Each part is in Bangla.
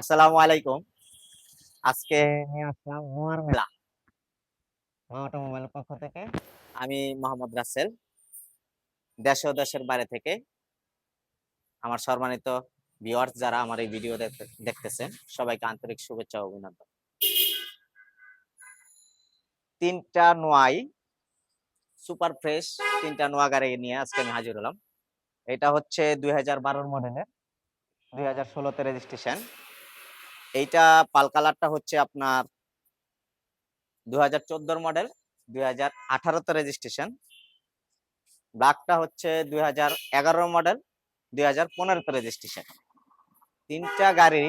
আসসালামু আলাইকুম। আজকে আসলাম মেলা। পক্ষ থেকে। আমি মোহাম্মদ রাসেল দেশ ও দেশের বাইরে থেকে। আমার সম্মানিত ভিউয়ার্স যারা আমার এই ভিডিও দেখতেছেন সবাইকে আন্তরিক শুভেচ্ছা ও অভিনন্দন। তিনটা নোয়াই সুপার ফ্রেশ তিনটা নোয়া গাড়ি নিয়ে আজকে আমি হাজির হলাম। এটা হচ্ছে দুই হাজার বারোর মডেলের দুই হাজার ষোলোতে রেজিস্ট্রেশন এইটা পাল কালারটা হচ্ছে আপনার দু হাজার মডেল দুই হাজার আঠারোতে রেজিস্ট্রেশন ব্ল্যাকটা হচ্ছে দুই হাজার এগারোর মডেল দুই হাজার পনেরোতে রেজিস্ট্রেশন তিনটা গাড়ি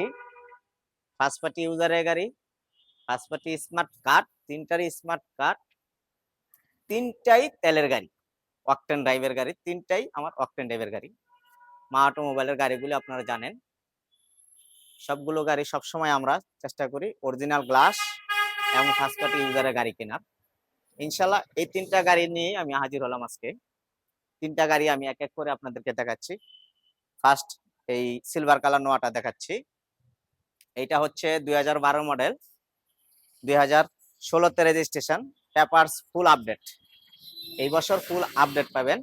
ফার্স্ট পার্টি ইউজারের গাড়ি ফার্স্ট পার্টি স্মার্ট কার্ড তিনটারই স্মার্ট কার্ড তিনটাই তেলের গাড়ি অকটেন ড্রাইভের গাড়ি, তিনটাই আমার অকটেন ড্রাইভের গাড়ি। মা অটোমোবাইলের গাড়িগুলো আপনারা জানেন। সবগুলো গাড়ি সবসময় আমরা চেষ্টা করি অরিজিনাল গ্লাস এবং ফার্স্ট পার্টি ইউজারের গাড়ি কেনার। ইনশাল্লাহ এই তিনটা গাড়ি নিয়ে আমি হাজির হলাম আজকে। তিনটা গাড়ি আমি এক এক করে আপনাদেরকে দেখাচ্ছি। ফার্স্ট এই সিলভার কালার নোয়াটা দেখাচ্ছি। এইটা হচ্ছে দুই হাজার বারো মডেল দুই হাজার ষোলোতে রেজিস্ট্রেশন পেপারস ফুল আপডেট এই বছর ফুল আপডেট পাবেন।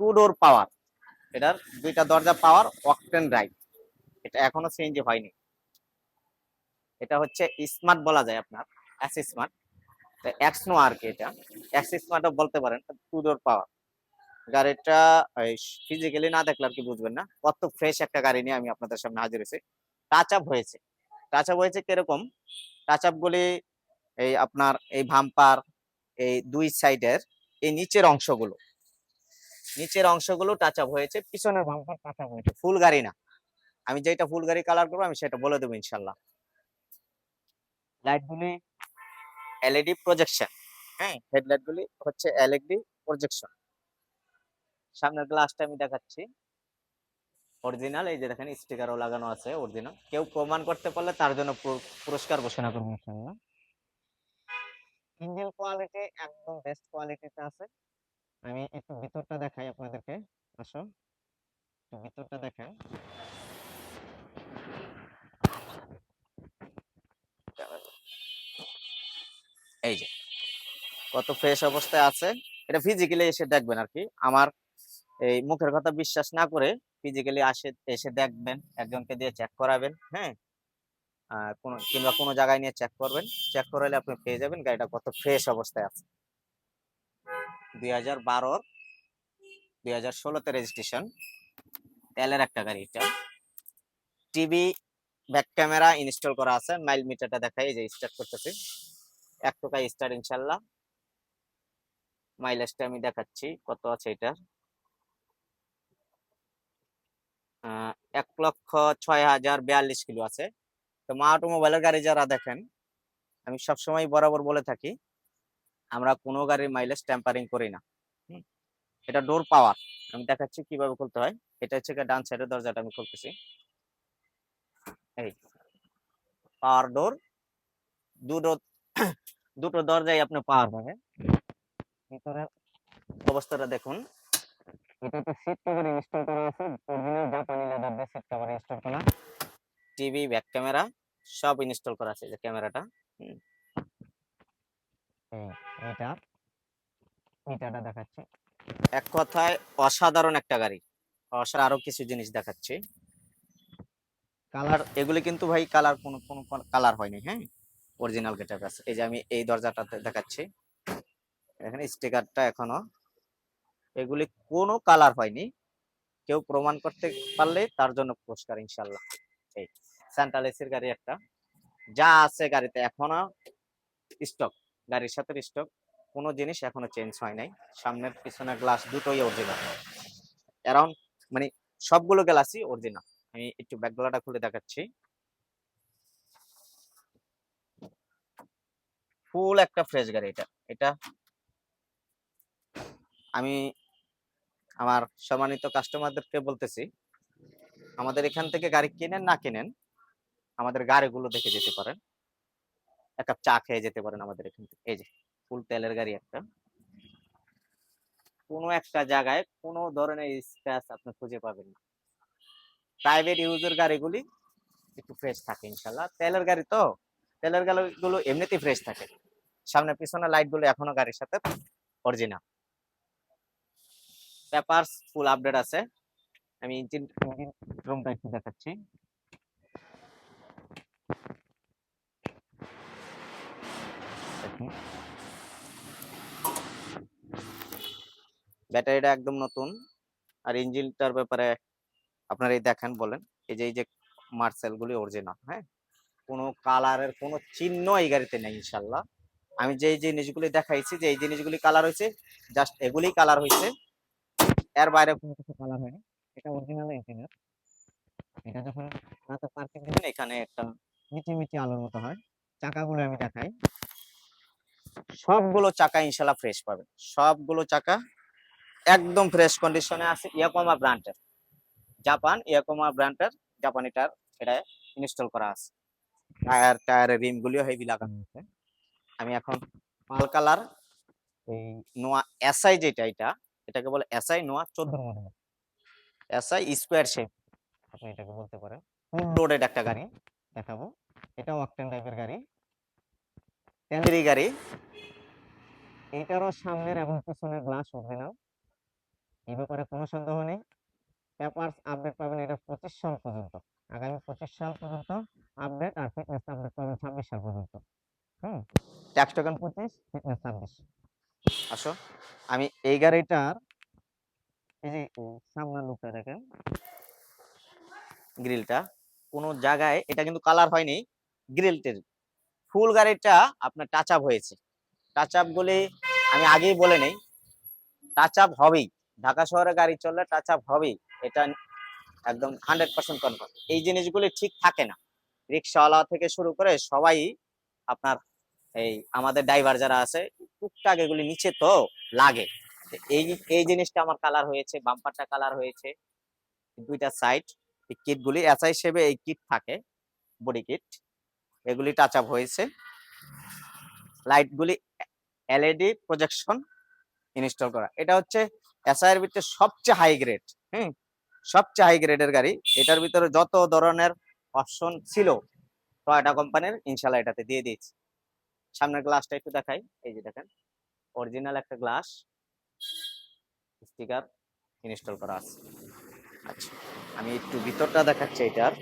টু ডোর পাওয়ার এটার দুইটা দরজা পাওয়ার অকটেন ড্রাইভ এটা এখনও সিএনজি হয়নি। এটা হচ্ছে স্মার্ট বলা যায় আপনার এস স্মার্ট এক্স নো আর কি এটা। এক্স স্মার্টও বলতে পারেন টু পাওয়ার গাড়িটা ফিজিক্যালি না দেখলে আর কি বুঝবেন না। কত ফ্রেশ একটা গাড়ি নিয়ে আমি আপনাদের সামনে হাজির হয়েছি। টাচ আপ হয়েছে। টাচ আপ হয়েছে কীরকম? টাচ আপ গুলি এই আপনার এই ভাম্পার এই দুই সাইডের এই নিচের অংশগুলো। নিচের অংশগুলো টাচ আপ হয়েছে, পিছনের ভাম্পার টাচ আপ হয়েছে। ফুল গাড়ি না। আমি যেটা ফুল গাড়ি কালার করব আমি সেটা বলে দেবো ইনশাল্লাহ। লাইটগুলি এলইডি প্রজেকশন হ্যাঁ? হেডলাইট গুলি হচ্ছে এলইডি প্রজেকশন সামনের গ্লাসটা আমি দেখাচ্ছি। অরিজিনাল এই যে দেখেন স্টিকারও লাগানো আছে অরিজিনাল কেউ প্রমাণ করতে পারলে তার জন্য পুরস্কার ঘোষণা করব ইনশাল্লাহ। ইঞ্জিন কোয়ালিটি একদম বেস্ট কোয়ালিটিতে আছে। আমি একটু ভিতরটা দেখাই আপনাদেরকে। আসো একটু ভিতরটা দেখেন এই যে, কত ফ্রেশ অবস্থায় আছে। এটা ফিজিক্যালি এসে দেখবেন আর কি আমার এই মুখের কথা বিশ্বাস না করে ফিজিক্যালি আসে, এসে দেখবেন, একজনকে দিয়ে চেক করাবেন হ্যাঁ? কোনো, কিংবা কোনো জায়গায় নিয়ে চেক করবেন। চেক করালে আপনি পেয়ে যাবেন গাড়িটা কত ফ্রেশ অবস্থায় আছে। দুই হাজার বারোর, দুই হাজার ষোলোতে রেজিস্ট্রেশন তেলের একটা গাড়ি এটা। টিভি ব্যাক ক্যামেরা ইনস্টল করা আছে। মাইল মিটারটা দেখাই, এই যে স্টার্ট করতেছি। এক টাকা স্টার ইনশাল্লাহ। মাইলেজটা আমি দেখাচ্ছি, কত আছে এটার? এক লক্ষ ছয় হাজার বিয়াল্লিশ কিলো আছে। তো মা অটোমোবাইলের গাড়ি যারা দেখেন, আমি সবসময় বরাবর বলে থাকি, আমরা কোনো গাড়ির মাইলেজ টেম্পারিং করি না। এটা ডোর পাওয়ার আমি দেখাচ্ছি কীভাবে খুলতে হয়। এটা হচ্ছে ডান সাইডের দরজাটা আমি খুলতেছি। এই পাওয়ার ডোর দুটো দুটো দরজাই আপনি পাওয়ার পাবেন। ভিতরের অবস্থাটা দেখুন। এটাতে সিট কভার ইনস্টল করা আছে। অরিজিনাল জাপানি লেদার দিয়ে সিট কভার ইনস্টল করা টিভি ব্যাক ক্যামেরা সব ইনস্টল করা আছে যে ক্যামেরাটা এটা মিটারটা দেখাচ্ছি। এক কথায় অসাধারণ একটা গাড়ি। অসার আরও কিছু জিনিস দেখাচ্ছি। কালার, এগুলি কিন্তু ভাই কালার কোনো কোনো, কালার হয়নি হ্যাঁ? অরিজিনাল গেটআপ আছে এই যে আমি এই দরজাটাতে দেখাচ্ছি। এখানে স্টিকারটা এখনও। এগুলি কোনো কালার হয়নি। কেউ প্রমাণ করতে পারলে তার জন্য পুরস্কার ইনশাল্লাহ এই সেন্ট্রাল এসির গাড়ি একটা। যা আছে গাড়িতে এখনও স্টক গাড়ির সাথে স্টক কোনো জিনিস এখনও চেঞ্জ হয় নাই। সামনের পিছনের গ্লাস দুটোই অরিজিনাল অ্যারাউন্ড মানে সবগুলো গ্লাসই অরিজিনাল আমি একটু ব্যাকগ্লাটা খুলে দেখাচ্ছি। ফুল একটা ফ্রেশ গাড়ি এটা। এটা আমি আমার সম্মানিত কাস্টমারদেরকে বলতেছি, আমাদের এখান থেকে গাড়ি কিনেন না কিনেন, আমাদের গাড়িগুলো দেখে যেতে পারেন। এক কাপ চা খেয়ে যেতে পারেন আমাদের এখান থেকে। এই যে ফুল তেলের গাড়ি একটা। কোনো একটা জায়গায় কোনো ধরনের স্ক্র্যাচ আপনি খুঁজে পাবেন না। প্রাইভেট ইউজের গাড়িগুলি একটু ফ্রেশ থাকে ইনশাল্লাহ। তেলের গাড়ি তো, তেলের গাড়িগুলো এমনিতেই ফ্রেশ থাকে। সামনে পিছনে লাইটগুলো এখনও গাড়ির সাথে অরিজিনাল পেপারস ফুল আপডেট আছে। আমি ইঞ্জিন রুমটা একটু দেখাচ্ছি। ব্যাটারিটা একদম নতুন। আর ইঞ্জিনটার ব্যাপারে আপনারা এই দেখেন, বলেন। এই যে এই যে মার্সেল গুলি অরিজিনাল হ্যাঁ? কোনো কালারের কোনো চিহ্ন এই গাড়িতে নেই, ইনশাল্লাহ। আমি যে জিনিসগুলি দেখাইছি যে এই জিনিসগুলি কালার হয়েছে জাস্ট এগুলি কালার হয়েছে এর বাইরে কোনো কিছু কালার হয়নি। এটা অরিজিনাল ইঞ্জিনের এটা যখন রাতে পার্কিং দিবেন এখানে একটা মিটি মিটি আলোর মতো হয়। চাকাগুলো আমি দেখাই। সবগুলো চাকা ইনশাল্লাহ ফ্রেশ পাবে। সবগুলো চাকা একদম ফ্রেশ কন্ডিশনে আছে ইয়াকোমা ব্র্যান্ডের জাপান ইয়াকোমা ব্র্যান্ডের জাপানি টায়ার এটা ইনস্টল করা আছে। টায়ার টায়ারের রিম গুলিও হেভি লাগানো আছে। আমি এখন পাল কালার এই নোয়া এসআই যেটা এটা এটাকে বলে এসআই নোয়া চোদ্দ মডেল এসআই স্কোয়ার শেপ আপনি এটাকে বলতে পারেন। ফুল লোডেড একটা গাড়ি দেখাবো। এটাও অকটেন টাইপের গাড়ি। তেলেরই গাড়ি। এটারও সামনের এবং পিছনের গ্লাস অরিজিনাল এই ব্যাপারে কোনো সন্দেহ নেই। পেপারস আপডেট পাবেন এটা পঁচিশ সাল পর্যন্ত। আগামী পঁচিশ সাল পর্যন্ত আপডেট আর ফিটনেস আপডেট পাবেন ছাব্বিশ সাল পর্যন্ত। হুম। ট্যাক্স টোকেন পঁচিশ ছাব্বিশ আসো। আমি এই গাড়িটার এই যে সামনের লুকটা দেখেন। গ্রিলটা কোনো জায়গায় এটা কিন্তু কালার হয়নি গ্রিলটির ফুল গাড়িটা আপনার টাচ আপ হয়েছে। টাচ আপ গুলি আমি আগেই বলে নেই। টাচ আপ হবেই। ঢাকা শহরে গাড়ি চললে টাচ আপ হবেই। এটা একদম হান্ড্রেড পার্সেন্ট কনফার্ম এই জিনিসগুলি ঠিক থাকে না। রিক্সাওয়ালা থেকে শুরু করে সবাই আপনার এই আমাদের ড্রাইভার যারা আছে, টুকটাক এগুলি নিচে তো লাগে। এই এই জিনিসটা আমার কালার হয়েছে বাম্পারটা কালার হয়েছে, দুইটা সাইড এই কিট গুলি এসআই হিসেবে এই কিট থাকে বডি কিট এগুলি টাচ আপ হয়েছে লাইট গুলি এলইডি প্রজেকশন ইনস্টল করা। এটা হচ্ছে এসআই এর ভিতরে সবচেয়ে হাই গ্রেড হুম? সবচেয়ে হাই গ্রেডের গাড়ি। এটার ভিতরে যত ধরনের অপশন ছিল টয়োটা কোম্পানির ইনশাল্লাহ এটাতে দিয়ে দিয়েছি। সামনের গ্লাসটা একটু দেখাই। এই যে দেখেন অরিজিনাল একটা গ্লাস স্টিকার ইনস্টল করা আছে। আচ্ছা আমি একটু ভিতরটা দেখাচ্ছি এটার।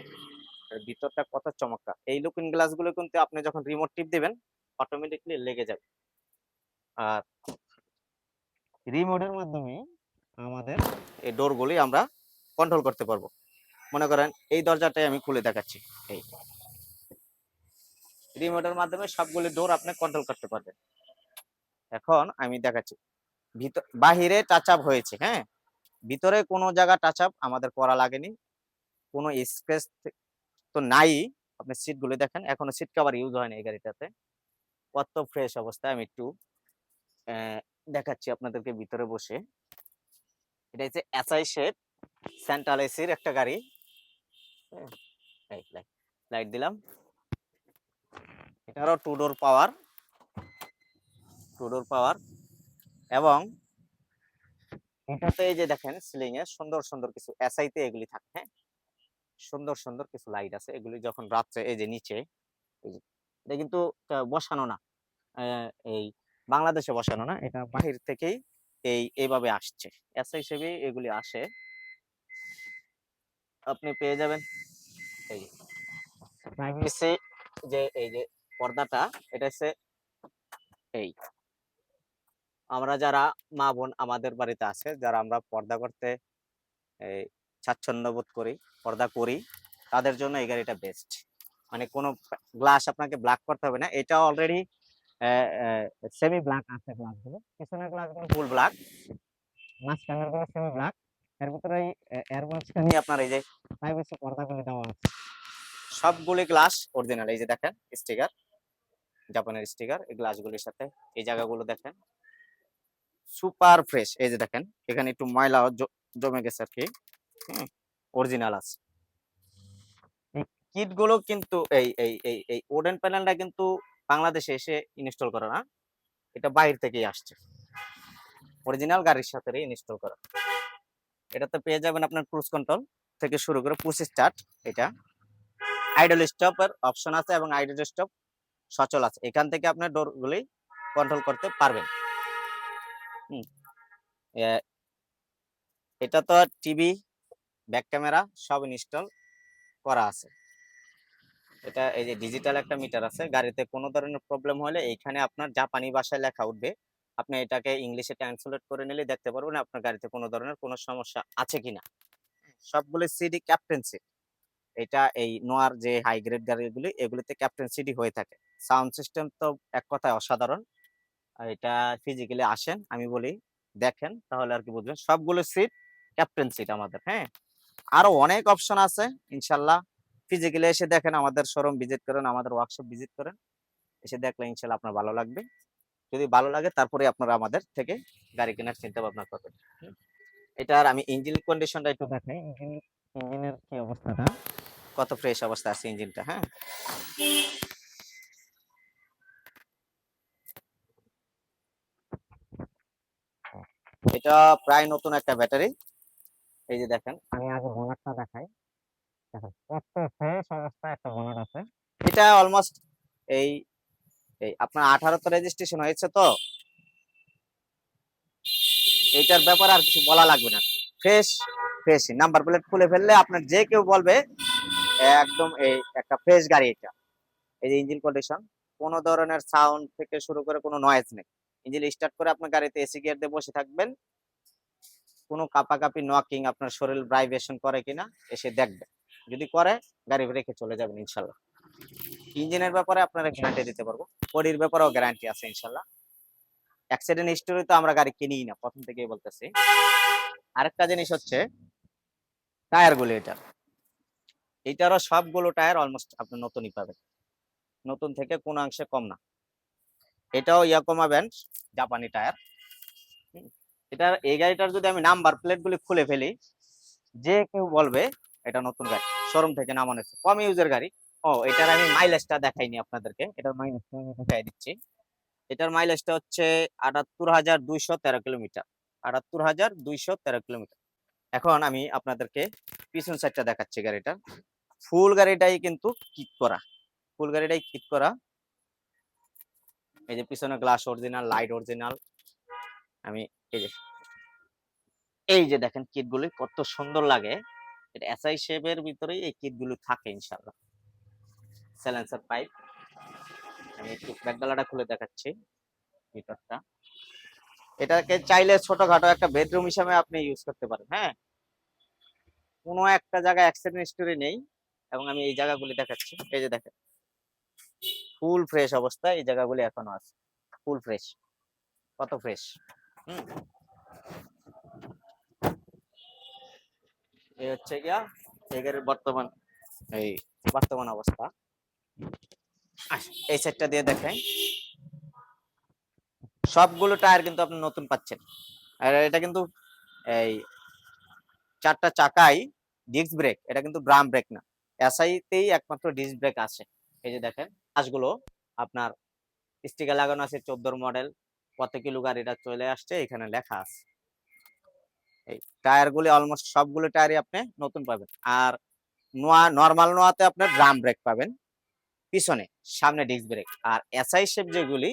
ভিতরটা কত চমৎকার। এই লুকিং গ্লাসগুলো কিন্তু আপনি যখন রিমোট টিপ দেবেন অটোমেটিকলি লেগে যাবে। আর রিমোটের মাধ্যমে আমাদের এই ডোরগুলি আমরা কন্ট্রোল করতে পারব। মনে করেন এই দরজাটাই আমি খুলে দেখাচ্ছি। এই। রিমোটের মাধ্যমে সবগুলি ডোর আপনি কন্ট্রোল করতে পারবেন। এখন আমি দেখাচ্ছি। ভিতর বাহিরে টাচ আপ হয়েছে হ্যাঁ? ভিতরে কোনো জায়গা টাচ আপ আমাদের করা লাগেনি। কোনো স্ক্র্যাচ তো নাই। আপনি সিটগুলো দেখেন, এখনও সিট কভার ইউজ হয়নি এই গাড়িটাতে। কত ফ্রেশ অবস্থায় আমি একটু দেখাচ্ছি আপনাদেরকে ভিতরে বসে। এটা হচ্ছে এসআই শেড সেন্ট্রাল এসির একটা গাড়ি। লাইট দিলাম। এটারও two door power two door power এবং এটাতে এই যে দেখেন সিলিং এ সুন্দর সুন্দর কিছু এসআই তে এগুলি থাকে হ্যাঁ? সুন্দর সুন্দর কিছু লাইট আছে, এগুলি যখন রাত্রে এই যে নিচে এটা কিন্তু বসানো না এই বাংলাদেশে বসানো না, এটা বাহির থেকেই এই এইভাবে আসছে। এসআই হিসেবে এগুলি আসে। আপনি পেয়ে যাবেন। এই প্রাইভেসি যে এই যে পর্দাটা এটা হচ্ছে এই। আমরা যারা মা বোন আমাদের বাড়িতে আছে যারা আমরা পর্দা করতে এই স্বাচ্ছন্দ্য বোধ করি পর্দা করি তাদের জন্য এই গাড়িটা বেস্ট মানে কোনো গ্লাস আপনাকে ব্ল্যাক করতে হবে না। এটা অলরেডি সেমি ব্ল্যাক আছে গ্লাসগুলো। পিছনের গ্লাসগুলো ফুল ব্ল্যাক মাঝখানেরগুলো সেমি ব্ল্যাক এর ভিতরে এই, এর মাঝখানে আপনার এই যে প্রাইভেসি পর্দাগুলি দেওয়া আছে। সবগুলি গ্লাস অরিজিনাল এই যে দেখেন স্টিকার জাপানের স্টিকার এই গ্লাসগুলির সাথে এই জায়গাগুলো দেখেন। সুপার ফ্রেশ এই যে দেখেন এখানে একটু ময়লা জমে গেছে আর কি। অরিজিনাল আছে। এই কিটগুলো কিন্তু এই এই এই এই ওডেন প্যানেলটা কিন্তু বাংলাদেশে এসে ইনস্টল করা না। এটা বাইরে থেকেই আসছে। অরিজিনাল গাড়ির সাথে ইনস্টল করা। এটাতে পেয়ে যাবেন আপনার ক্রুজ কন্ট্রোল থেকে শুরু করে পুশ স্টার্ট এটা। আইডল স্টপের অপশন আছে এবং আইডল স্টপ সচল আছে। এখান থেকে আপনার ডোরগুলি কন্ট্রোল করতে পারবেন। এটা তো টিভি ব্যাক ক্যামেরা সব ইনস্টল করা আছে। এটা এই যে ডিজিটাল একটা মিটার আছে, গাড়িতে কোনো ধরনের প্রবলেম হলে এইখানে আপনার জাপানি ভাষায় লেখা উঠবে। আপনি এটাকে ইংলিশে ট্রান্সলেট করে নিলে দেখতে পারবেন আপনার গাড়িতে কোনো ধরনের কোনো সমস্যা আছে কিনা। সবগুলো সিডি ক্যাপ্টেন সিট এটা এই নোয়ার যে হাই গ্রেড গাড়িগুলি, এগুলিতে ক্যাপ্টেন সিডি হয়ে থাকে। সাউন্ড সিস্টেম তো এক কথায় অসাধারণ। এটা ফিজিক্যালি আসেন, আমি বলি দেখেন, তাহলে আর কি বুঝবেন। সবগুলো সিট ক্যাপ্টেন সিট আমাদের হ্যাঁ? আরও অনেক অপশন আছে, ইনশাল্লাহ। ফিজিক্যালি এসে দেখেন আমাদের শোরুম ভিজিট করেন, আমাদের ওয়ার্কশপ ভিজিট করেন। এসে দেখলে ইনশাল্লাহ আপনার ভালো লাগবে। যদি ভালো লাগে তারপরে আপনারা আমাদের থেকে গাড়ি কেনার চিন্তা ভাবনা করবেন হুম। এটার আমি ইঞ্জিন কন্ডিশনটা একটু দেখাই ইঞ্জিন, ইঞ্জিনের কি অবস্থাটা? কত ফ্রেশ অবস্থা আছে ইঞ্জিনটা হ্যাঁ? এটা প্রায় নতুন একটা ব্যাটারি। এই যে দেখেন। আমি আগে বোনারটা দেখাই। দেখেন কত ফ্রেশ অবস্থা একটা বোনার আছে। এটা অলমোস্ট এই এই আপনার আঠারোতে রেজিস্ট্রেশন হয়েছে তো? এইটার ব্যাপারে আর কিছু বলা লাগবে না। ফ্রেশ ফ্রেশ নাম্বার প্লেট খুলে ফেললে আপনার যে কেউ বলবে একদম এই একটা ফ্রেশ গাড়ি এটা। এই যে ইঞ্জিন কন্ডিশন কোনো ধরনের সাউন্ড থেকে শুরু করে কোনো নয়েজ নেই। ইঞ্জিন স্টার্ট করে আপনার গাড়িতে এসি গিয়ার দিয়ে বসে থাকবেন। কোনো কাপাকাপি নকিং আপনার শরীর ভাইব্রেশন করে কিনা, এসে দেখবেন। যদি করে, গাড়ি রেখে চলে যাবেন ইনশাল্লাহ। ইঞ্জিনের ব্যাপারে আপনারা গ্যারান্টি দিতে পারব। বডির ব্যাপারেও গ্যারান্টি আছে ইনশাল্লাহ। অ্যাক্সিডেন্ট হিস্টোরি তো আমরা গাড়ি কিনিই না, প্রথম থেকেই বলতেছি। আরেকটা জিনিস হচ্ছে টায়ারগুলো এটা। এইটারও সবগুলো টায়ার অলমোস্ট আপনি নতুনই পাবেন। নতুন থেকে কোনো অংশে কম না। এটাও ইয়াকোমা ব্যান্ড, জাপানি টায়ার। এটার, এই গাড়িটার যদি আমি নাম্বার প্লেট গুলি খুলে ফেলি, যে কেউ বলবে, এটা নতুন গাড়ি, শোরুম থেকে নামানো হয়েছে। কম ইউজের গাড়ি। ও, এটার আমি মাইলেজটা দেখাইনি আপনাদেরকে। এটার মাইলেজটা দেখাই দিচ্ছি। এটার মাইলেজটা হচ্ছে আটাত্তর হাজার দুইশো তেরো কিলোমিটার। আটাত্তর হাজার দুইশো তেরো কিলোমিটার। এখন আমি আপনাদেরকে পিছন সাইডটা দেখাচ্ছি গাড়িটার। ফুল গাড়িটাই কিন্তু কিক করা। ফুল গাড়িটাই কিক করা। এই যে পিছনে গ্লাস অরিজিনাল লাইট অরিজিনাল আমি এই যে এই যে দেখেন কিট গুলি কত সুন্দর লাগে। এটা এসআই শেপের ভিতরেই এই কিটগুলো থাকে ইনশাআল্লাহ। স্যালেন্সার পাইপ আমি একটু ব্যাকডালাটা খুলে দেখাচ্ছি ভিতরটা। এটাকে চাইলে ছোটখাটো একটা বেডরুম হিসাবে আপনি ইউজ করতে পারেন হ্যাঁ? কোনো একটা জায়গায় অ্যাক্সিডেন্ট স্টোরি নেই। এবং আমি এই জায়গাগুলি দেখাচ্ছি। এই যে দেখেন। ফুল ফ্রেশ অবস্থা, এই জায়গাগুলি এখনও আছে। Full fresh. কত ফ্রেশ। এই হচ্ছে গিয়া এই গাড়ির বর্তমান, এই বর্তমান অবস্থা। এই সেটটা দিয়ে দেখাই সবগুলো টায়ার কিন্তু আপনি নতুন পাচ্ছেন। আর এটা কিন্তু এই চারটা চাকাই ডিস্ক ব্রেক, এটা কিন্তু ড্রাম ব্রেক না। এসআই তেই একমাত্র ডিস্ক ব্রেক আছে। এই যে দেখেন, কাজগুলো আপনার স্টিকার লাগানো আছে চোদ্দোর মডেল কত কিলো গাড়িটা চলে আসছে, এখানে লেখা আছে। এই টায়ার গুলি অলমোস্ট সবগুলো টায়ারই আপনি নতুন পাবেন। আর নোয়া নর্মাল নোয়াতে আপনার ড্রাম ব্রেক পাবেন, পিছনে, সামনে ডিস্ক ব্রেক আর এসআই শেপ যেগুলি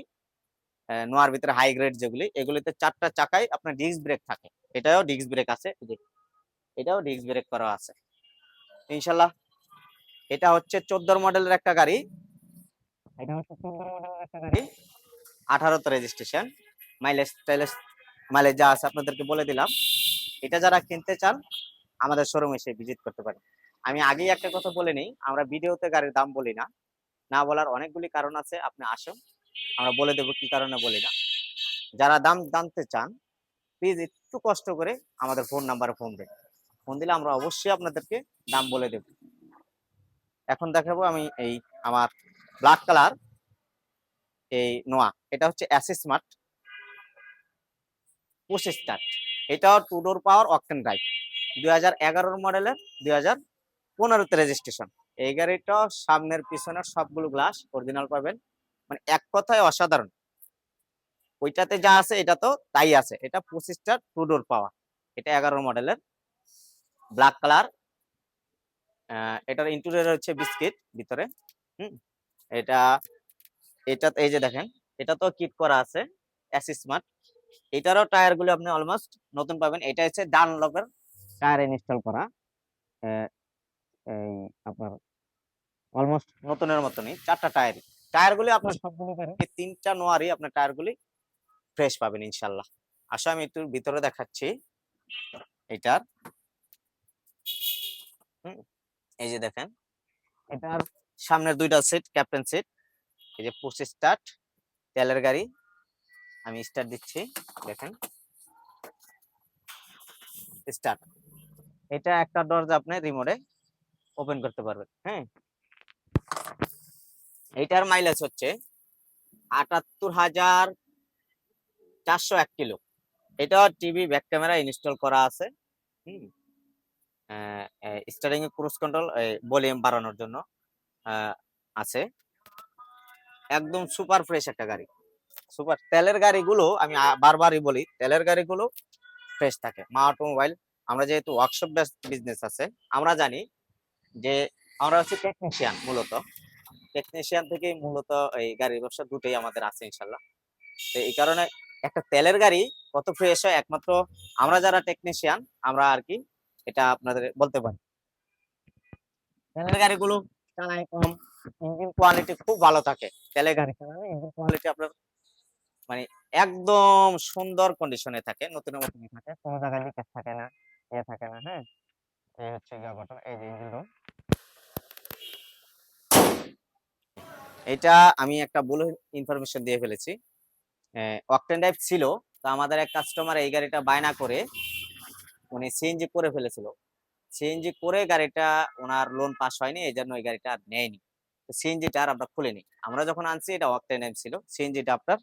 নোয়ার ভিতরে হাই গ্রেড যেগুলি, এগুলিতে চারটা চাকায় আপনার ডিস্ক ব্রেক থাকে। এটাও ডিস্ক ব্রেক আছে এটাও ডিস্ক ব্রেক করা আছে। ইনশাল্লাহ এটা হচ্ছে চোদ্দোর মডেলের একটা গাড়ি। এটা হচ্ছে চোদ্দোর মডেলের একটা গাড়ি আঠারোতে রেজিস্ট্রেশন মাইলেজ টাইলেজ মাইলেজ যা আছে আপনাদেরকে বলে দিলাম। এটা যারা কিনতে চান আমাদের শোরুমে এসে ভিজিট করতে পারেন। আমি আগেই একটা কথা বলে নিই আমরা ভিডিওতে গাড়ির দাম বলি না। না বলার অনেকগুলি কারণ আছে আপনি আসুন আমরা বলে দেবো কি কারণে বলি না। যারা দাম জানতে চান প্লিজ একটু কষ্ট করে আমাদের ফোন নাম্বারে ফোন দেন। ফোন দিলে আমরা অবশ্যই আপনাদেরকে দাম বলে দেব। এখন দেখাবো আমি এই আমার ব্ল্যাক কালার এই নোয়া। এটা হচ্ছে অ্যাসি স্মার্ট পঁচিশ স্টার্ট এটাও two door power octane drive দুই হাজার এগারোর মডেলের দুই হাজার পনেরোতে রেজিস্ট্রেশন এই গাড়িটাও সামনের পিছনের সবগুলো গ্লাস অরিজিনাল পাবেন। মানে এক কথায় অসাধারণ। ওইটাতে যা আছে, এটা তো তাই আছে। এটা পঁচিশটা টু ডোর পাওয়ার এটা এগারো মডেলের ব্ল্যাক কালার এটার ইন্টেরিয়র হচ্ছে বিস্কিট ভিতরে হুম? এটা এটা এই যে দেখেন এটা তো কিট করা আছে স্মার্ট এটারও টায়ারগুলো আপনি অলমোস্ট নতুন পাবেন। এটা হচ্ছে ডানলপের টায়ার ইনস্টল করা এই আপনার অলমোস্ট নতুনের মতনই চারটা টায়ার টায়ার গুলি আপনার সবগুলো তিনটা নোয়ারই আপনার টায়ার গুলি ফ্রেশ পাবেন ইনশাল্লাহ। আসো আমি একটু ভিতরে দেখাচ্ছি এটার। হুম, এই যে দেখেন। এটার সামনের দুইটা সিট ক্যাপ্টেন সিট। এই যে পুশ স্টার্ট তেলের গাড়ি। আমি স্টার্ট দিচ্ছি দেখেন। স্টার্ট। এটা একটা দরজা আপনি রিমোটে ওপেন করতে পারবেন হ্যাঁ? এইটার মাইলেজ হচ্ছে আটাত্তর হাজার চারশো এক কিলো। এটা টিভি ব্যাক ক্যামেরা ইনস্টল করা আছে হুম? স্টারিং ক্রুজ কন্ট্রোল ভলিউম বাড়ানোর জন্য আছে। একদম সুপার ফ্রেশ একটা গাড়ি। সুপার তেলের গাড়িগুলো আমি বারবারই বলি, তেলের গাড়িগুলো ফ্রেশ থাকে। মা অটোমোবাইল আমরা যেহেতু ওয়ার্কশপ বিজনেস আছে, আমরা জানি যে আমরা হচ্ছে টেকনিশিয়ান মূলত। টেকনিশিয়ান থেকে মূলত এই গাড়ির ব্যবসা দুটোই আমাদের আছে ইনশাল্লাহ। তো এই কারণে একটা তেলের গাড়ি কত ফ্রেশ হয়, একমাত্র আমরা যারা টেকনিশিয়ান আমরা আর কি এটা আপনাদের বলতে পারি। তেলের গাড়িগুলো চালায় কম ইঞ্জিন কোয়ালিটি খুব ভালো থাকে। তেলের গাড়ি চালালে ইঞ্জিন কোয়ালিটি আপনার মানে একদম সুন্দর কন্ডিশনে থাকে, নতুন মতনই থাকে, কোনো জায়গায় লিকেজ থাকে না, এ থাকে না হ্যাঁ? এই হচ্ছে গিয়ে এই যে ইঞ্জিন রুম এটা আমি একটা ভুল ইনফরমেশন দিয়ে ফেলেছি। অকটেন ড্রাইভ ছিল, তো আমাদের এক কাস্টমার এই গাড়িটা বায়না করে উনি সিএনজি করে ফেলেছিল। সিএনজি করে গাড়িটা ওনার লোন পাস হয়নি এই জন্য এই গাড়িটা আর নেয়নি। তো সিএনজিটা আর আমরা খুলিনি। আমরা যখন আনছি, এটা অকটেন ড্রাইভ ছিল। সিএনজিটা আপনার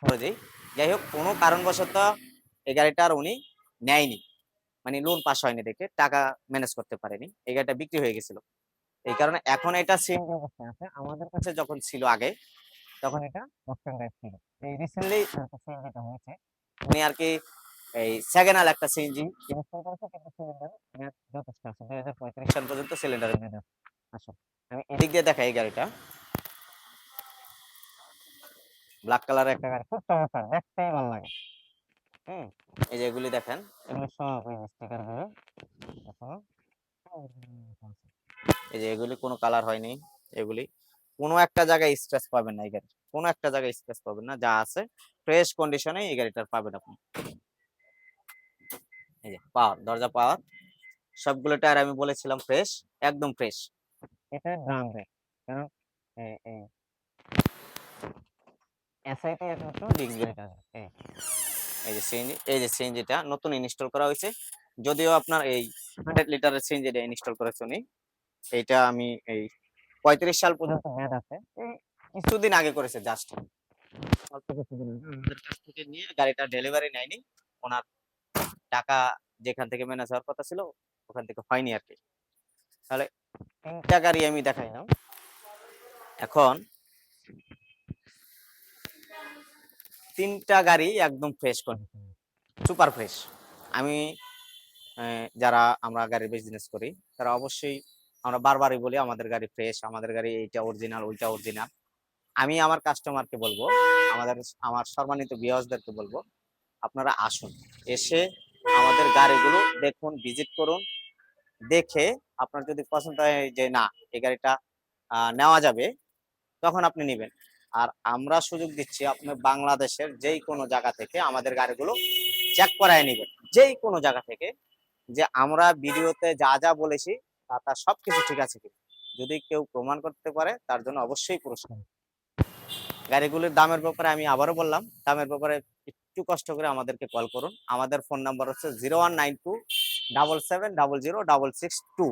সিএনজি যাই হোক, কোনো কারণবশত এই গাড়িটা আর উনি নেয়নি। মানে লোন পাস হয়নি দেখে, টাকা ম্যানেজ করতে পারেনি। এই গাড়িটা বিক্রি হয়ে গেছিল। এই কারণে এখন এটা আছে আমাদের কাছে যখন ছিল আগে, তখন এটা ছিল। এই রিসেন্টলি সিএনজিটা হয়েছে। উনি আর কি এই সেকেন্ড একটা সিএনজি সিলিন্ডার পর্যন্ত সিলিন্ডারের আসো, আমি এদিক দিয়ে দেখাই এই গাড়িটা। ব্ল্যাক কালারের একটা গাড়ি। খুব চমৎকার ভালো লাগে। হুম, এই যে এগুলি দেখেন। এগুলো সব স্টিকার এই যে এগুলি কোনো কালার হয়নি, এগুলি। কোনো একটা জায়গায় স্ট্রেস পাবেন না এই গাড়ির। কোনো একটা জায়গায় স্ক্র্যাচ পাবেন না, যা আছে ফ্রেশ কন্ডিশনে এই গাড়িটার পাবেন আপনি। এই যে পাওয়ার দরজা পাওয়ার সবগুলো টায়ার আমি বলেছিলাম ফ্রেশ একদম ফ্রেশ এটা ড্রাম ব্রেক কারণ এসআইটি একমাত্র ডিস্ক ব্রেক আছে এই যে সিএনজি এই যে সিএনজিটা নতুন ইনস্টল করা হয়েছে। যদিও আপনার এই হান্ড্রেড লিটারের সিএনজিটা ইনস্টল করেছে উনি, এইটা আমি এই পঁয়ত্রিশ সাল পর্যন্ত মেয়াদ আছে এই কিছুদিন আগে করেছে জাস্ট অল্প কিছুদিন আমাদের কাছ থেকে নিয়ে গাড়িটা ডেলিভারি নেয়নি। ওনার টাকা যেখান থেকে ম্যানেজ হওয়ার কথা ছিল, ওখান থেকে হয়নি আর কি। তাহলে তিনটা গাড়ি আমি দেখাইলাম এখন তিনটা গাড়ি একদম ফ্রেশ কন্ডিশন সুপার ফ্রেশ আমি যারা আমরা গাড়ির বিজনেস করি, তারা অবশ্যই আমরা বারবারই বলি, আমাদের গাড়ি ফ্রেশ আমাদের গাড়ি এইটা অরিজিনাল ওইটা অরিজিনাল আমি আমার কাস্টমারকে বলব, আমাদের আমার সম্মানিত বিয়াসদেরকে বলব, আপনারা আসুন। এসে আমাদের গাড়িগুলো দেখুন ভিজিট করুন। দেখে আপনার যদি পছন্দ হয় যে না, এই গাড়িটা নেওয়া যাবে, তখন আপনি নেবেন। আর আমরা সুযোগ দিচ্ছি আপনি বাংলাদেশের যেই কোনো জায়গা থেকে আমাদের গাড়িগুলো চেক করায় নেবেন। যেই কোনো জায়গা থেকে যে আমরা ভিডিওতে যা যা বলেছি, তা তা সবকিছু ঠিক আছে কি যদি কেউ প্রমাণ করতে পারে, তার জন্য অবশ্যই পুরস্কার। গাড়িগুলির দামের ব্যাপারে আমি আবারও বললাম, দামের ব্যাপারে একটু কষ্ট করে আমাদেরকে কল করুন। আমাদের ফোন নাম্বার হচ্ছে zero one nine two double seven double zero double six two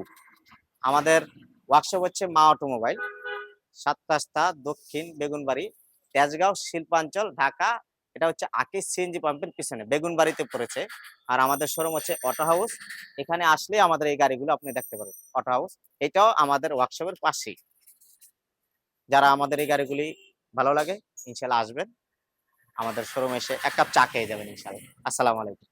আমাদের ওয়ার্কশপ হচ্ছে মা অটোমোবাইল সাত রাস্তা দক্ষিণ বেগুনবাড়ি, তেজগাঁও, শিল্পাঞ্চল, ঢাকা। এটা হচ্ছে আকিস সিএনজি পাম্পের পিছনে বেগুনবাড়িতে পড়েছে। আর আমাদের শোরুম হচ্ছে অটো হাউস এখানে আসলে আমাদের এই গাড়িগুলো আপনি দেখতে পারেন অটো হাউস এটাও আমাদের ওয়ার্কশপের পাশেই। যারা আমাদের এই গাড়িগুলি ভালো লাগে, ইনশাল্লাহ আসবেন। আমাদের শোরুম এসে এক কাপ চা খেয়ে যাবেন ইনশাল্লাহ। আসসালামু আলাইকুম।